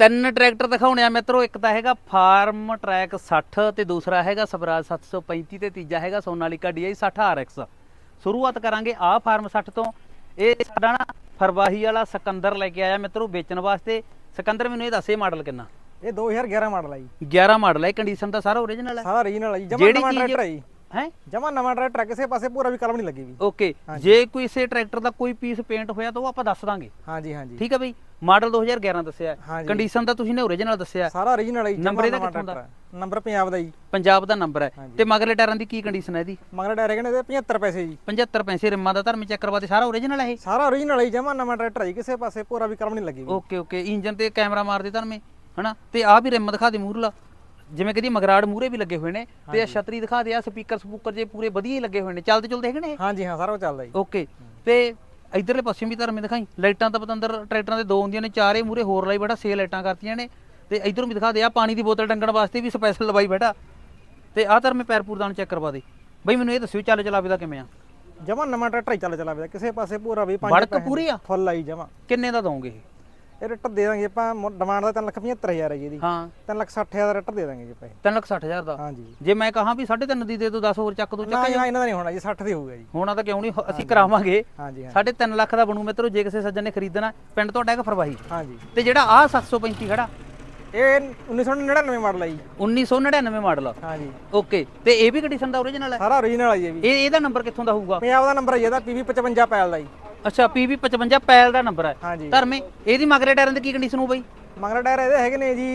ਤਿੰਨ ਟਰੈਕਟਰ ਦਿਖਾਉਣੇ ਆ ਮਿੱਤਰੋ ਇੱਕ ਤਾਂ ਹੈਗਾ ਫਾਰਮ ਟਰੈਕ 60 ਤੇ ਦੂਸਰਾ ਹੈਗਾ ਸਵਰਾਜ 735 ਤੇ ਤੀਜਾ ਹੈਗਾ ਸੋਨਾਲੀਕਾ DI 60 RX ਸ਼ੁਰੂਆਤ ਕਰਾਂਗੇ ਆ ਫਾਰਮ 60 ਤੋਂ। ਇਹ ਸਾਡਾ ਨਾ ਫਰਵਾਹੀ ਵਾਲਾ ਸਿਕੰਦਰ ਲੈ ਕੇ ਆਇਆ ਮਿੱਤਰੋ ਵੇਚਣ ਵਾਸਤੇ। ਸਿਕੰਦਰ ਮੈਨੂੰ ਇਹ ਦੱਸੇ ਮਾਡਲ ਕਿੰਨਾ? ਇਹ 2011 ਮਾਡਲ ਆ ਜੀ। 11 ਮਾਡਲ ਹੈ ਕੰਡੀਸ਼ਨ ਤਾਂ ਸਾਰਾ ਓਰੀਜਨਲ ਹੈ ਸਾਰਾ ਰੀਜਨਲ ਆ ਜੀ ਜਮਾ ਨਵਾਂ ਟਰੈਕਟਰ ਜੀ। ਹੈ? ਜਮਾ ਨਵਾਂ ਟਰੈਕਟਰ ਆ, ਕਿਸੇ ਪਾਸੇ ਪੂਰਾ ਵੀ ਕਲਮ ਨਹੀਂ ਲੱਗੀ ਵੀ। ਓਕੇ ਜੇ ਕੋਈ ਇਸੇ ਟਰੈਕਟਰ ਦਾ ਕੋਈ ਪੀਸ ਪੇਂਟ ਹੋਇਆ ਤਾਂ ਉਹ ਆਪਾਂ ਦੱਸ ਦਾਂਗੇ। ਹਾਂਜੀ ਹਾਂਜੀ। ਠੀਕ ਹੈ ਬਈ? ਮਾਡਲ 2011 ਦੱਸਿਆ ਹਾਂਜੀ। ਕੰਡੀਸ਼ਨ ਤਾਂ ਤੁਸੀਂ ਨੇ ਓਰੀਜਨਲ ਦੱਸਿਆ ਸਾਰਾ ਰੀਜਨਲ ਆ ਜੀ ਨੰਬਰ ਇਹਦਾ ਨਵਾਂ ਕਿੱਥੋਂ ਦਾ? ਟਰੈਕਟਰ ਆ। ਨੰਬਰ ਪੰਜਾਬ ਦਾ ਜੀ। ਪੰਜਾਬ ਦਾ ਨੰਬਰ ਹੈ। ਹਾਂਜੀ। ਤੇ ਮਗਰਲੇ ਟਾਇਰਾਂ ਦੀ ਕੀ ਕੰਡੀਸ਼ਨ ਹੈ ਇਹਦੀ? ਮਗਰ ਡਾਇਰੇ ਕਹਿੰਦੇ ਇਹਦੇ 75 ਪੈਸੇ ਜੀ। 75 ਪੈਸੇ ਰਿਮਾਂ ਦਾ ਧਰਮੀ ਚੱਕਰ ਵਾਤੇ ਸਾਰਾ ਓਰੀਜਨਲ ਹੈ ਇਹ? ਸਾਰਾ ਰੀਜਨਲ ਆ ਜੀ ਜਮਾ ਨਵਾਂ ਟਰੈਕਟਰ ਜੀ ਕਿਸੇ ਪਾਸੇ ਪੂਰਾ ਵੀ ਕਲਮ ਨਹੀਂ ਲੱਗੀ ਵੀ। Okay okay. ਇੰਜਨ ਤੇ ਕੈਮਰਾ ਮਾਰਦੇ ਧਰਮੇ ਹਨਾ? ਤੇ ਆ ਵੀ ਰਿਮ ਦਿਖਾ ਦੇ ਮੂਰਲਾ ਜਿਵੇਂ ਕਹਦੀ ਮਗਰਾੜ ਮੂਰੇ ਵੀ ਲੱਗੇ ਹੋਏ ਨੇ ਤੇ ਆ ਛਤਰੀ ਦਿਖਾ ਦੇ ਆ ਸਪੀਕਰ ਸਪੂਕਰ ਜੇ ਪੂਰੇ ਵਧੀਆ ਹੀ ਲੱਗੇ ਹੋਏ ਨੇ। ਚੱਲਦੇ ਚੁਲਦੇ ਹੈਗੇ ਨੇ ਇਹ? ਹਾਂਜੀ ਹਾਂ ਸਾਰਾ ਚੱਲਦਾ ਜੀ। ਓਕੇ। ਤੇ ਇਧਰਲੇ ਪਾਸੇ ਵੀ ਧਰਮੇ ਦਿਖਾਈ। ਲਾਈਟਾਂ ਤਾਂ ਪਤੰਦਰ ਟਰੈਕਟਰਾਂ ਦੇ ਦੋ ਹੁੰਦੀਆਂ ਨੇ ਚਾਰੇ ਮੂਰੇ ਹੋਰ ਲਾਈ ਬੈਠਾ ਛੇ ਲਾਈਟਾਂ ਕਰਤੀਆਂ ਨੇ। ਤੇ ਇਧਰੋਂ ਵੀ ਦਿਖਾ ਦੇ ਆ ਪਾਣੀ ਦੀ ਬੋਤਲ ਟੰਗਣ ਵਾਸਤੇ ਵੀ ਸਪੈਸ਼ਲ ਲਵਾਈ ਬੈਠਾ। ਤੇ ਆ ਧਰਮੇ ਪੈਰ ਪੂਰਦਾਨ ਚੈੱਕ ਕਰਵਾ ਦੇ। ਬਈ ਮੈਨੂੰ ਇਹ ਦੱਸਿਓ ਚੱਲ ਚਲਾਵੇ ਦਾ ਕਿਵੇਂ ਆ? ਜਮਾ ਨਵਾਂ ਟਰੈਕਟਰ ਹੀ ਚੱਲ ਚਲਾ ਪਿਆ ਕਿਸੇ ਪਾਸੇ ਪੂਰਾ ਵੀ ਪੰਜ ਪੈਸੇ ਪੂਰੀ ਆ? ਫੁੱਲ ਆਈ ਜਮਾ। ਕਿੰਨੇ ਦਾ ਦੋਗੇ ਇਹ? ਇਹ ਰੇਟਰ ਦੇ ਦਾਂਗੇ ਆਪਾਂ ਡਿਮਾਂਡ ਦਾ 3 ਲੱਖ 75000 ਹੈ ਜੀ ਇਹਦੀ। ਹਾਂ। 3 ਲੱਖ 60000 ਦਾ ਰੇਟਰ ਦੇ ਦਾਂਗੇ ਜੀ ਪੈਸੇ 3 ਲੱਖ 60000 ਦਾ? ਹਾਂਜੀ ਜੇ। ਮੈਂ ਕਹਾਂ ਵੀ 3.5 ਦੀ ਦੇ ਦੋ 10 ਹੋਰ ਚੱਕ ਦੋ ਜੀ, ਨਾ ਇਹਨਾਂ ਦਾ ਨਹੀਂ ਹੋਣਾ ਜੀ 60 ਦੀ ਹੋਊਗਾ ਜੀ। ਹੋਣਾ ਤਾਂ ਕਿਉਂ ਨਹੀਂ ਅਸੀਂ ਕਰਾਵਾਂਗੇ। ਹਾਂਜੀ ਹਾਂ। ਸਾਢੇ 3 ਲੱਖ ਦਾ ਬਣੂ ਮਿੱਤਰੋ ਜੇ ਕਿਸੇ ਸੱਜਣ ਨੇ ਖਰੀਦਣਾ ਪਿੰਡ ਤੁਹਾਡਾ ਹੈਗਾ ਫਰਵਾਹੀ। ਹਾਂਜੀ ਤੇ ਜਿਹੜਾ ਆ 735 ਖੜਾ। ਇਹ 1999 ਮਾਡਲ ਹੈ ਜੀ। 1999 ਮਾਡਲ ਹਾਂਜੀ ਓਕੇ ਤੇ ਇਹ ਵੀ ਕੰਡੀਸ਼ਨ ਦਾ ਓਰੀਜਨਲ ਹੈ? ਸਾਰਾ ਓਰੀਜਨਲ ਹੈ ਜੀ ਇਹ ਵੀ। ਇਹ ਇਹਦਾ ਨੰਬਰ ਕਿੱਥੋਂ ਦਾ ਹੋਊਗਾ? ਪੰਜਾਬ ਦਾ ਨੰਬਰ ਹੈ ਜੀ ਇਹਦਾ PV 55 ਪੈਲ ਦਾ ਜੀ। ਅੱਛਾ PV 55 ਪੈਲ ਦਾ ਨੰਬਰ ਹੈ। ਹਾਂਜੀ। ਧਰਮੇ ਇਹਦੀ ਮਗਰੇ ਟਾਇਰਾਂ ਦੀ ਕੀ ਕੰਡੀਸ਼ਨ ਹੋ ਬਈ? ਮਗਰ ਟਾਇਰ ਇਹਦੇ ਹੈਗੇ ਨੇ ਜੀ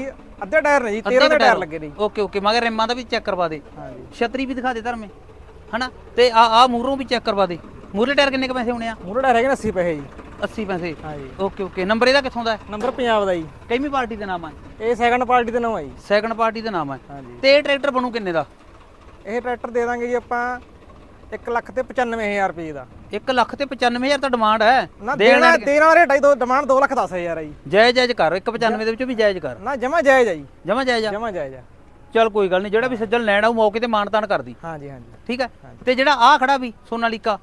ਅੱਧੇ ਟਾਇਰ ਨੇ ਜੀ 13 ਦੇ ਟਾਇਰ ਲੱਗੇ ਨੇ। ਓਕੇ ਓਕੇ ਮਗਰ ਰਿਮਾਂ ਦਾ ਵੀ ਚੈੱਕ ਕਰਵਾ ਦੇ। ਹਾਂਜੀ। ਛਤਰੀ ਵੀ ਦਿਖਾ ਦੇ ਧਰਮੇ ਹਨਾ? ਤੇ ਆ ਆ ਮੂਹਰੋਂ ਵੀ ਚੈੱਕ ਕਰਵਾ ਦੇ। ਮੂਹਰਲੇ ਟਾਇਰ ਕਿੰਨੇ ਕ ਪੈਸੇ ਹੋਣੇ ਆ? ਮੂਰੇ ਟਾਇਰ ਹੈਗੇ ਨੇ 80 ਪੈਸੇ ਜੀ। 80 ਪੈਸੇ। ਹਾਂਜੀ। ਓਕੇ ਓਕੇ ਨੰਬਰ ਇਹਦਾ ਕਿੱਥੋਂ ਦਾ ਹੈ? ਨੰਬਰ ਪੰਜਾਬ ਦਾ ਜੀ। ਕਿੰਨੀ ਪਾਰਟੀ ਦਾ ਨਾਮ ਹੈ ਇਹ ਸੈਕੰਡ ਪਾਰਟੀ ਦੇ ਨਾਮ ਹੈ ਜੀ। ਸੈਕੰਡ ਪਾਰਟੀ ਦਾ ਨਾਮ ਹੈ ਹਾਂਜੀ। ਤੇ ਇਹ ਟਰੈਕਟਰ ਬਣੂ ਕਿੰਨੇ ਦਾ? ਇਹ ਟਰੈਕਟਰ ਦੇ ਦਾਂਗੇ ਜੀ ਆਪਾਂ 1 ਲੱਖ ਤੇ 95000 ਰੁਪਏ ਦਾ। 1 ਲੱਖ ਤੇ 95000 ਤਾਂ ਡਿਮਾਂਡ ਹੈ। ਨਾ ਦੇਣਾ ਦੇਣਾ ਰੇਟ ਹੈ ਜੀ, ਦੋ ਡਿਮਾਂਡ 2 ਲੱਖ 10000 ਹੈ ਜੀ। ਜਾਇਜ਼ ਜਾਇਜ਼ ਕਰ 195 ਦੇ ਵਿੱਚੋਂ ਵੀ ਜਾਇਜ਼ ਕਰ। ਨਾ ਜਮਾ ਜਾਇਜ਼ ਜੀ। ਜਮਾ ਜਾਇਜ਼ ਆ। ਜਮਾ ਜਾਇਜ਼ ਹੈ ਚਲ ਕੋਈ ਗੱਲ ਨਹੀਂ ਜਿਹੜਾ ਵੀ ਸੱਜਣ ਲੈਣਾ ਉਹ ਮੌਕੇ ਤੇ ਮਾਨਤਾਨ ਕਰਦੀ। ਹਾਂਜੀ ਹਾਂਜੀ। ਠੀਕ ਹੈ? ਤੇ ਜਿਹੜਾ ਆ ਖੜਾ ਵੀ ਸੋਨਾਲੀਕਾ।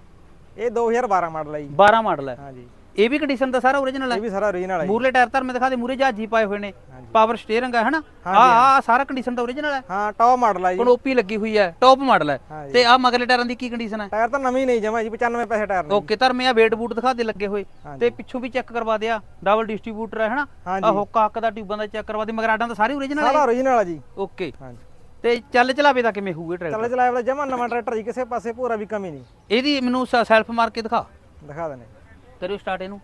ਇਹ 2012 ਮਾਡਲ ਹੈ ਜੀ। 12 ਮਾਡਲ ਹੈ ਹਾਂਜੀ। ਇਹ ਵੀ ਕੰਡੀਸ਼ਨ ਦਾ ਸਾਰਾ ਓਰੀਜਨਲ ਹੈ। ਇਹ ਵੀ ਸਾਰਾ ਓਰੀਜਨਲ ਹੈ। ਮੂਰਲੇ ਟਾਇਰ ਧਰਮੇ ਦਿਖਾ ਦੇ ਮੂਰੇ ਜਹਾਜੀ ਪਾਏ ਹੋਏ ਨੇ। ਪਾਵਰ ਸਟੀਅਰਿੰਗ ਹੈ ਹਨਾ? ਆ ਆ ਸਾਰਾ ਕੰਡੀਸ਼ਨ ਦਾ ਓਰੀਜਨਲ ਹੈ। ਹਾਂ ਟੌਪ ਮਾਡਲ ਹੈ ਜੀ। ਕਨੋਪੀ ਲੱਗੀ ਹੋਈ ਹੈ ਟੌਪ ਮਾਡਲ ਹੈ। ਤੇ ਆ ਮਗਰਲੇ ਟਾਇਰਾਂ ਦੀ ਕੀ ਕੰਡੀਸ਼ਨ ਹੈ? ਟਾਇਰ ਤਾਂ ਨਵੀਂ ਨਹੀਂ ਜਮਾ ਜੀ 95 ਪੈਸੇ ਟਾਇਰ ਨੇ ਓਕੇ ਧਰਮੇ ਆ ਵੇਟ ਬੂਟ ਦਿਖਾ ਦੇ ਲੱਗੇ ਹੋਏ। ਤੇ ਪਿੱਛੋਂ ਵੀ ਚੈੱਕ ਕਰਵਾ ਦਿਆ ਡਬਲ ਡਿਸਟ੍ਰੀਬਿਊਟਰ ਹੈ ਹਨਾ। ਆ ਹੁੱਕ ਹੱਕ ਦਾ ਟਿਊਬਾਂ ਦਾ ਚੈੱਕ ਕਰਵਾ ਦੇ ਮਗਰਾਡਾਂ ਦਾ ਸਾਰੇ ਸਾਰਾ ਹੈ ਓਰੀਜਨਲ ਹੈ ਜੀ। ਓਕੇ। ਹਾਂਜੀ। ਤੇ ਚੱਲ ਚਲਾਵੇ ਦਾ ਕਿਵੇਂ ਹੋਊਗਾ ਟਰੈਕਟਰ ਚੱਲ ਚਲਾਇਆ ਵਾਲਾ ਜਮਾ ਨਵਾਂ ਟਰੈਕਟਰ ਜੀ ਕਿਸੇ ਪਾਸੇ ਪੂਰਾ ਵੀ ਕਮੀ ਨਹੀਂ। ਇਹਦੀ ਮੈਨੂੰ ਸੈਲਫ ਮਾਰ ਕੇ ਦਿਖਾ। ਦਿਖਾ ਦਨੇ ਕਰਿਓ ਸਟਾਰਟ ਇਹਨੂੰ।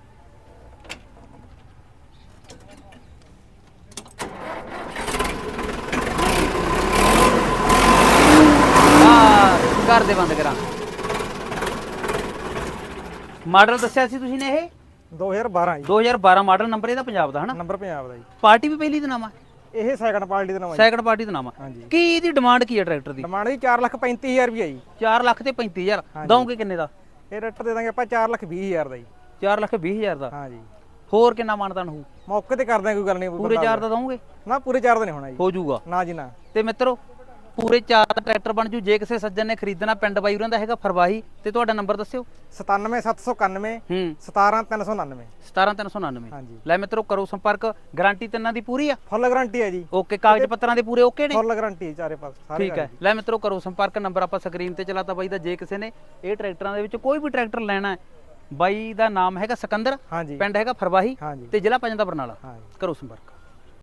ਆ ਕਰ ਦੇ ਬੰਦ ਕਰਾਂ। ਮਾਡਲ ਦੱਸਿਆ ਸੀ ਤੁਸੀਂ ਨੇ ਇਹ? 2012 ਜੀ। 2012 ਮਾਡਲ ਨੰਬਰ ਇਹਦਾ ਪੰਜਾਬ ਦਾ ਹਨਾ? ਨੰਬਰ ਪੰਜਾਬ ਦਾ ਜੀ। ਪਾਰਟੀ ਵੀ ਪਹਿਲੀ ਦਾ ਨਾਮ ਹੈ ਇਹ ਸੈਕੰਡ ਪਾਰਟੀ ਦਾ ਨਾਮ ਹੈ। ਸੈਕੰਡ ਪਾਰਟੀ ਦਾ ਨਾਮ ਹੈ ਹਾਂਜੀ। ਕੀ ਇਹਦੀ ਡਿਮਾਂਡ ਕੀ ਹੈ ਟਰੈਕਟਰ ਦੀ? ਡਿਮਾਂਡ ਜੀ 435000 ਰੁਪਏ ਜੀ। 4 ਲੱਖ ਤੇ 35000 ਦਓਗੇ ਕਿੰਨੇ ਦਾ? ਇਹ ਰੇਟ ਦੇ ਦਾਂਗੇ ਆਪਾਂ 420000 ਦਾ ਜੀ। 4 ਲੱਖ 20000 ਦਾ। ਹਾਂ ਜੀ। ਹੋਰ ਕਿੰਨਾ ਮਾਨਤਾਨ ਹੋਊ? ਮੌਕੇ ਤੇ ਕਰਦੇ ਕੋਈ ਗੱਲ ਨਹੀਂ ਪੂਰੇ 4 ਦਾ ਦਓਗੇ ਨਾ ਪੂਰੇ 4 ਦਾ ਨਹੀਂ ਹੋਣਾ ਜੀ। ਹੋ ਜਾਊਗਾ। ਨਾ ਜੀ ਨਾ। ਤੇ ਮਿੱਤਰੋ ਪੂਰੇ ਚਾਰ ਦਾ ਟਰੈਕਟਰ ਬਣ ਜੂ। ਜੇ ਕਿਸੇ ਸੱਜਣ ਨੇ ਖਰੀਦਣਾ ਪਿੰਡ ਬਾਈ ਉਰਾਂ ਦਾ ਹੈਗਾ ਫਰਵਾਹੀ ਤੇ ਤੁਹਾਡਾ ਨੰਬਰ ਦੱਸਿਓ। 97791 ਹੂੰ। 17399 17399 ਹਾਂਜੀ ਲੈ ਮਿੱਤਰੋ ਕਰੋ ਸੰਪਰਕ। ਗਾਰੰਟੀ ਤਿੰਨਾਂ ਦੀ ਪੂਰੀ ਆ? ਫੁੱਲ ਗਾਰੰਟੀ ਹੈ ਜੀ। ਓਕੇ ਕਾਗਜ਼ ਪੱਤਰਾਂ ਦੇ ਪੂਰੇ ਓਕੇ ਨੇ? ਫੁੱਲ ਗਾਰੰਟੀ ਹੈ ਚਾਰੇ ਪਾਸ ਸਾਰੇ ਠੀਕ ਹੈ ਲੈ ਮਿੱਤਰੋ ਕਰੋ ਸੰਪਰਕ। ਨੰਬਰ ਆਪਾਂ ਸਕਰੀਨ ਤੇ ਚਲਾਤਾ ਬਾਈ ਦਾ। ਜੇ ਕਿਸੇ ਨੇ ਇਹ ਟਰੈਕਟਰਾਂ ਦੇ ਵਿੱਚ ਕੋਈ ਵੀ ਟਰੈਕਟਰ ਲੈਣਾ ਹੈ ਬਾਈ ਦਾ ਨਾਮ ਹੈਗਾ ਸਿਕੰਦਰ ਹਾਂਜੀ। ਪਿੰਡ ਹੈਗਾ ਫਰਵਾਹੀ ਹਾਂਜੀ। ਤੇ ਜ਼ਿਲ੍ਹਾ ਪੰਜ ਦਾ ਬਰਨਾਲਾ। ਹਾਂਜੀ। ਕਰੋ ਸੰਪਰਕ।